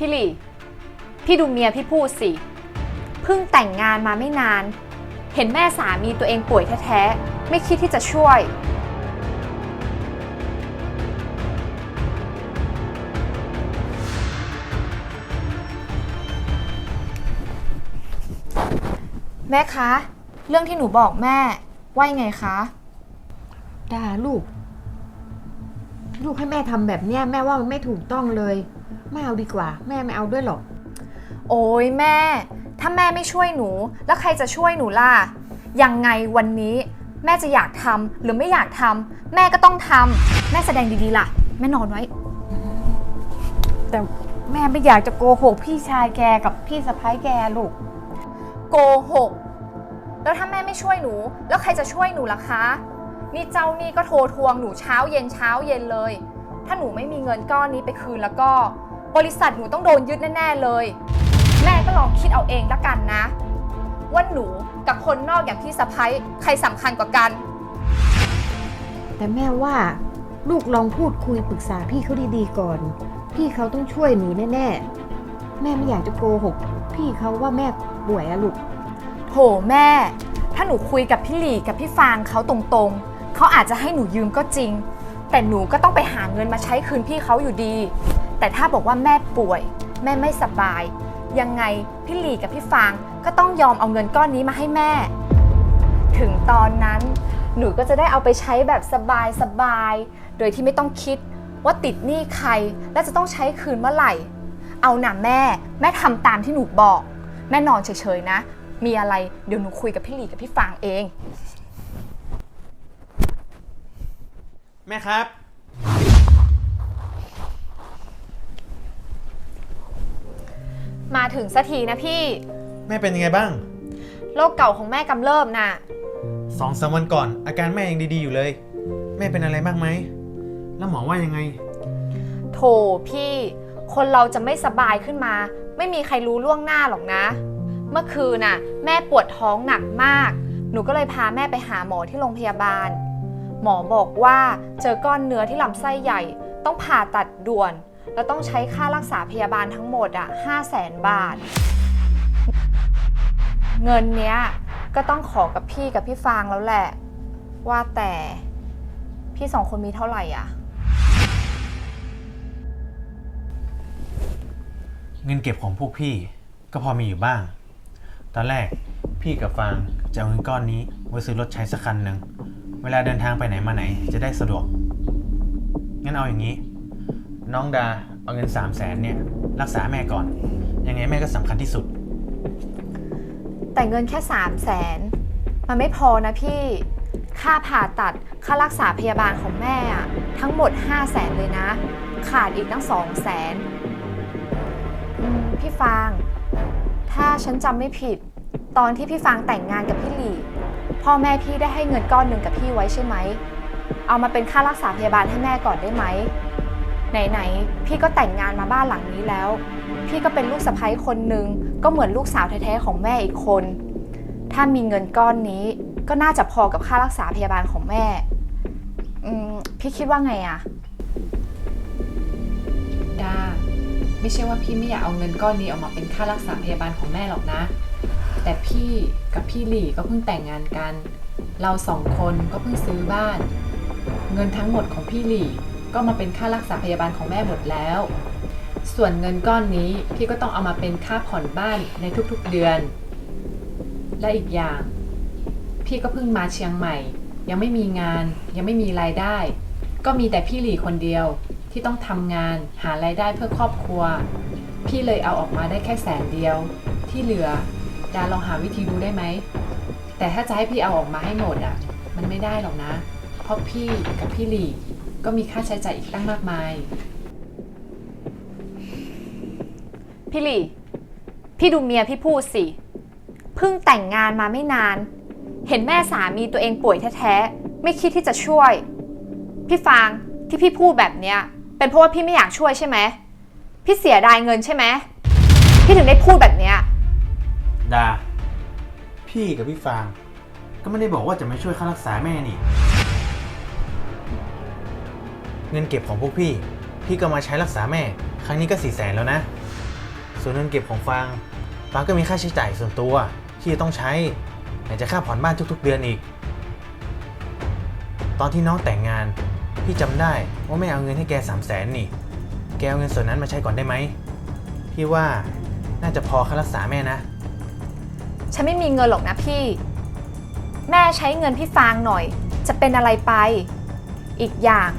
พี่หลี่ พี่ดูเมียพี่พูดสิ เพิ่งแต่งงานมาไม่นาน เห็นแม่สามีตัวเองป่วยแท้ๆ ไม่คิดที่จะช่วย แม่คะ เรื่องที่หนูบอกแม่ ว่ายังไงคะด่าลูก ลูกให้แม่ทำแบบเนี้ยแม่ว่ามันไม่ถูกต้องเลย ไม่เอาดีกว่า แม่ไม่เอาด้วยหรอก โอ้ยแม่ ถ้าแม่ไม่ช่วยหนู แล้วใครจะช่วยหนูล่ะ ยังไงวันนี้ แม่จะอยากทำหรือไม่อยากทำแม่ก็ต้องทำแม่แสดงดีๆล่ะ แม่นอนไว้ แต่แม่ไม่อยากจะโกหกพี่ชายแกกับพี่สะพ้ายแกลูก โกหก แล้วถ้าแม่ไม่ช่วยหนู แล้วใครจะช่วยหนูล่ะคะ นี่เจ้านี่ก็โทรทวงหนูเช้าเย็นเช้าเย็นเลย ถ้าหนูไม่มีเงินก้อนนี้ไปคืนแล้วก็ บริษัทหนูต้องโดนยึดแน่ๆเลย แม่ก็ลองคิดเอาเองละกันนะ ว่าหนูกับคนนอกอย่างพี่สะพ้ยใครสำคัญกว่ากัน แต่แม่ว่าลูกลองพูดคุยปรึกษาพี่เขาดีๆก่อน พี่เขาต้องช่วยหนูแน่ๆ แม่ไม่อยากจะโกหก พี่เขาว่าแม่ป่วยอะลูกโถแม่ ถ้าหนูคุยกับพี่หลีกับพี่ฟางเขาตรงๆ เขาอาจจะให้หนูยืมก็จริง แต่หนูก็ต้องไปหาเงินมาใช้คืนพี่เขาอยู่ดี แต่ถ้าบอกว่าแม่ป่วย แม่ไม่สบาย ยังไงพี่หลีกับพี่ฟางก็ต้องยอมเอาเงินก้อนนี้มาให้แม่ ถึงตอนนั้น หนูก็จะได้เอาไปใช้แบบสบายๆโดยที่ไม่ต้องคิดว่าติดหนี้ใครและจะต้องใช้คืนเมื่อไหร่ เอาหน่ะแม่ แม่ทำตามที่หนูบอก แม่นอนเฉยๆนะ มีอะไรเดี๋ยวหนูคุยกับพี่หลีกับพี่ฟางเอง แม่ครับ มาถึงสักทีนะพี่ แม่เป็นยังไงบ้างโรคเก่าของแม่กำเริบน่ะ สองสามวันก่อน อาการแม่ยังดีๆอยู่เลย แม่เป็นอะไรบ้างไหม แล้วหมอว่ายังไง โถพี่ คนเราจะไม่สบายขึ้นมา ไม่มีใครรู้ล่วงหน้าหรอกนะ เมื่อคืนน่ะ แม่ปวดท้องหนักมาก หนูก็เลยพาแม่ไปหาหมอที่โรงพยาบาล หมอบอกว่าเจอก้อนเนื้อที่ลำไส้ใหญ่ ต้องผ่าตัดด่วน แล้วต้องใช้ค่ารักษาพยาบาลทั้งหมดอะห้าแสนบาท เงินเนี้ยก็ต้องขอกับพี่กับพี่ฟางแล้วแหละ ว่าแต่พี่สองคนมีเท่าไหร่อะ เงินเก็บของพวกพี่ก็พอมีอยู่บ้าง ตอนแรกพี่กับฟางจะเอาเงินก้อนนี้ไว้ซื้อรถใช้สักคันหนึ่ง เวลาเดินทางไปไหนมาไหนจะได้สะดวก งั้นเอาอย่างนี้ น้องดาเอาเงิน3 0 0แสนเนี่ยรักษาแม่ก่อน ยังไงแม่ก็สำคัญที่สุด แต่เงินแค่3 0 0แสนมันไม่พอนะพี่ ค่าผ่าตัด ค่ารักษาพยาบาลของแม่อะทั้งหมด5 0 0แสนเลยนะ ขาดอีกตั้ง2 0 0แสนพี่ฟาง ถ้าฉันจำไม่ผิด ตอนที่พี่ฟางแต่งงานกับพี่หลีพ่อแม่พี่ได้ให้เงินก้อนหนึ่งกับพี่ไว้ใช่ไหม เอามาเป็นค่ารักษาพยาบาลให้แม่ก่อนได้ไหม ไหนๆพี่ก็แต่งงานมาบ้านหลังนี้แล้ว พี่ก็เป็นลูกสะใภ้คนหนึ่งก็เหมือนลูกสาวแท้ๆของแม่อีกคน ถ้ามีเงินก้อนนี้ก็น่าจะพอกับค่ารักษาพยาบาลของแม่อืมพี่คิดว่าไงอะดาไม่ใช่ว่าพี่ไม่อยากเอาเงินก้อนนี้ออกมาเป็นค่ารักษาพยาบาลของแม่หรอกนะ แต่พี่กับพี่หลี่ก็เพิ่งแต่งงานกัน เราสองคนก็เพิ่งซื้อบ้าน เงินทั้งหมดของพี่หลี่ ก็มาเป็นค่ารักษาพยาบาลของแม่หมดแล้ว ส่วนเงินก้อนนี้พี่ก็ต้องเอามาเป็นค่าผ่อนบ้านในทุกๆเดือน และอีกอย่าง พี่ก็เพิ่งมาเชียงใหม่ ยังไม่มีงาน ยังไม่มีรายได้ ก็มีแต่พี่หลี่คนเดียวที่ต้องทำงานหารายได้เพื่อครอบครัว พี่เลยเอาออกมาได้แค่แสนเดียว ที่เหลือดาลองหาวิธีดูได้ไหม แต่ถ้าจะให้พี่เอาออกมาให้หมดอะ มันไม่ได้หรอกนะ เพราะพี่กับพี่หลี่ ก็มีค่าใช้จ่ายอีกตั้งมากมาย พี่หลี่พี่ดูเมียพี่พูดสิ เพิ่งแต่งงานมาไม่นาน เห็นแม่สามีตัวเองป่วยแท้ๆ ไม่คิดที่จะช่วย พี่ฟางที่พี่พูดแบบเนี้ย เป็นเพราะว่าพี่ไม่อยากช่วยใช่ไหม พี่เสียดายเงินใช่ไหม พี่ถึงได้พูดแบบเนี้ย ดา พี่กับพี่ฟาง ก็ไม่ได้บอกว่าจะไม่ช่วยค่ารักษาแม่นี่ เงินเก็บของพวกพี่ พี่ก็มาใช้รักษาแม่ ครั้งนี้ก็สี่แสนแล้วนะ ส่วนเงินเก็บของฟางฟางก็มีค่าใช้จ่ายส่วนตัว ที่จะต้องใช้ไหนจะค่าผ่อนบ้านทุก ๆ เดือนอีก ตอนที่น้องแต่งงาน พี่จำได้ว่าแม่เอาเงินให้แกสามแสนนี่ แกเอาเงินส่วนนั้นมาใช้ก่อนได้ไหมพี่ว่าน่าจะพอค่ารักษาแม่นะ ฉันไม่มีเงินหรอกนะพี่ แม่ใช้เงินพี่ฟางหน่อย จะเป็นอะไรไป อีกอย่าง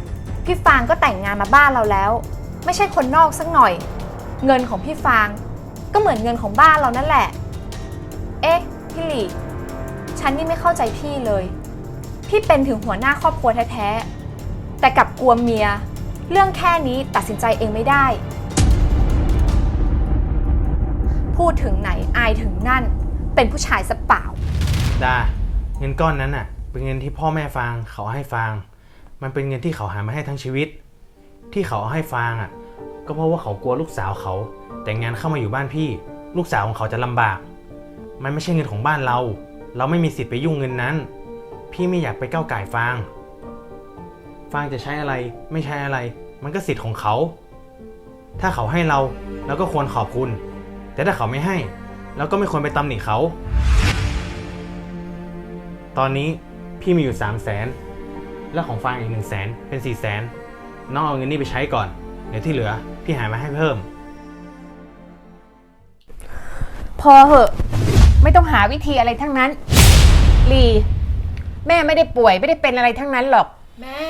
พี่ฟางก็แต่งงานมาบ้านเราแล้ว ไม่ใช่คนนอกสักหน่อย เงินของพี่ฟาง ก็เหมือนเงินของบ้านเรานั่นแหละ เอ๊ะ พี่หลี ฉันนี่ไม่เข้าใจพี่เลย พี่เป็นถึงหัวหน้าครอบครัวแท้ๆ แต่กลับกลัวเมีย เรื่องแค่นี้ตัดสินใจเองไม่ได้ พูดถึงไหนอายถึงนั่น เป็นผู้ชายสเปล่าดาเงินก้อนนั้นน่ะ เป็นเงินที่พ่อแม่ฟางเขาให้ฟาง มันเป็นเงินที่เขาหามาให้ทั้งชีวิต ที่เขาเอาให้ฟางอะ ก็เพราะว่าเขากลัวลูกสาวเขา แต่งงานเข้ามาอยู่บ้านพี่ ลูกสาวของเขาจะลำบาก มันไม่ใช่เงินของบ้านเรา เราไม่มีสิทธิ์ไปยุ่งเงินนั้น พี่ไม่อยากไปก้าวไก่ฟาง ฟางจะใช้อะไร ไม่ใช้อะไร มันก็สิทธิ์ของเขา ถ้าเขาให้เราเราก็ควรขอบคุณ แต่ถ้าเขาไม่ให้เราก็ไม่ควรไปตำหนิเขา ตอนนี้พี่มีอยู่3 0 0แสน แล้วของฟางอีก1 0 0 0 0แสนเป็น4 0 0แสนน้องเอาเงินนี้ไปใช้ก่อน เดี๋ยวที่เหลือ พี่หามาให้เพิ่ม พอเหอะ ไม่ต้องหาวิธีอะไรทั้งนั้น ลี แม่ไม่ได้ป่วยไม่ได้เป็นอะไรทั้งนั้นหรอก แม่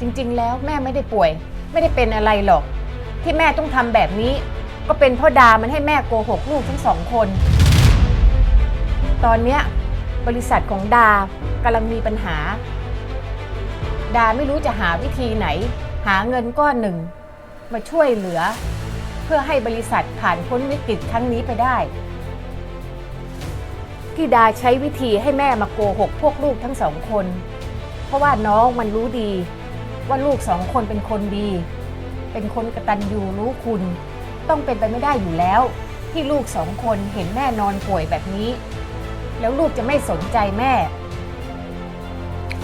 จริงๆ แล้วแม่ไม่ได้ป่วย ไม่ได้เป็นอะไรหรอก ที่แม่ต้องทำแบบนี้ ก็เป็นเพ่อดามันให้แม่โกหกลูกทั้งสองคน ตอนเนี้ย บริษัทของดากำลังมีปัญหา ดาไม่รู้จะหาวิธีไหน หาเงินก้อนหนึ่ง มาช่วยเหลือ เพื่อให้บริษัทผ่านพ้นวิกฤตครั้งนี้ไปได้ที่ดาใช้วิธีให้แม่มาโกหกพวกลูกทั้งสองคน เพราะว่าน้องมันรู้ดี ว่าลูกสองคนเป็นคนดี เป็นคนกระตัญญูรู้คุณ ต้องเป็นไปไม่ได้อยู่แล้ว ที่ลูกสองคนเห็นแม่นอนป่วยแบบนี้ แล้วลูกจะไม่สนใจแม่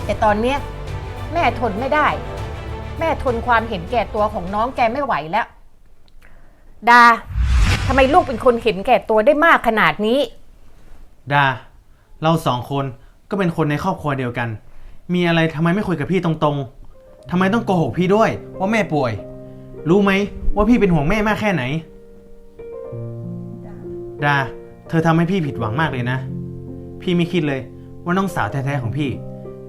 แต่ตอนเนี้ยแม่ทนไม่ได้ แม่ทนความเห็นแก่ตัวของน้องแกไม่ไหวแล้ว ดาทำไมลูกเป็นคนเห็นแก่ตัวได้มากขนาดนี้ ดา เราสองคนก็เป็นคนในครอบครัวเดียวกัน มีอะไรทำไมไม่คุยกับพี่ตรงๆทำไมต้องโกหกพี่ด้วยว่าแม่ป่วย รู้ไหมว่าพี่เป็นห่วงแม่มากแค่ไหน ดา เธอทำให้พี่ผิดหวังมากเลยนะ พี่ไม่คิดเลยว่าน้องสาวแท้ๆของพี่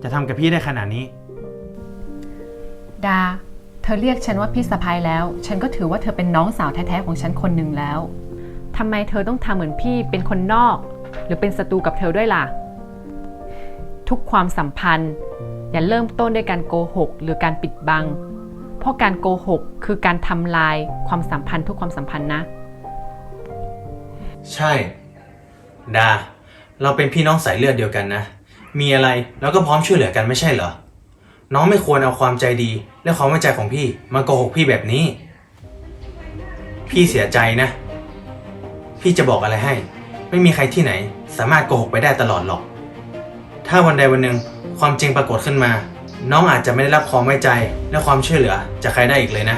จะทำกับพี่ได้ขนาดนี้ ดา เธอเรียกฉันว่าพี่สะพายแล้ว ฉันก็ถือว่าเธอเป็นน้องสาวแท้ๆของฉันคนหนึ่งแล้วทำไมเธอต้องทำเหมือนพี่เป็นคนนอก หรือเป็นศัตรูกับเธอด้วยล่ะ ทุกความสัมพันธ์ อย่าเริ่มต้นด้วยการโกหก หรือการปิดบัง เพราะการโกหกคือการทำลายความสัมพันธ์ทุกความสัมพันธ์นะ ใช่ ดา เราเป็นพี่น้องสายเลือดเดียวกันนะ มีอะไรเราก็พร้อมช่วยเหลือกันไม่ใช่เหรอ น้องไม่ควรเอาความใจดีและความไว้ใจของพี่มาโกหกพี่แบบนี้ พี่เสียใจนะ พี่จะบอกอะไรให้ ไม่มีใครที่ไหนสามารถโกหกไปได้ตลอดหรอก ถ้าวันใดวันหนึ่งความจริงปรากฏขึ้นมา น้องอาจจะไม่ได้รับความไว้ใจและความช่วยเหลือจากใครได้อีกเลยนะ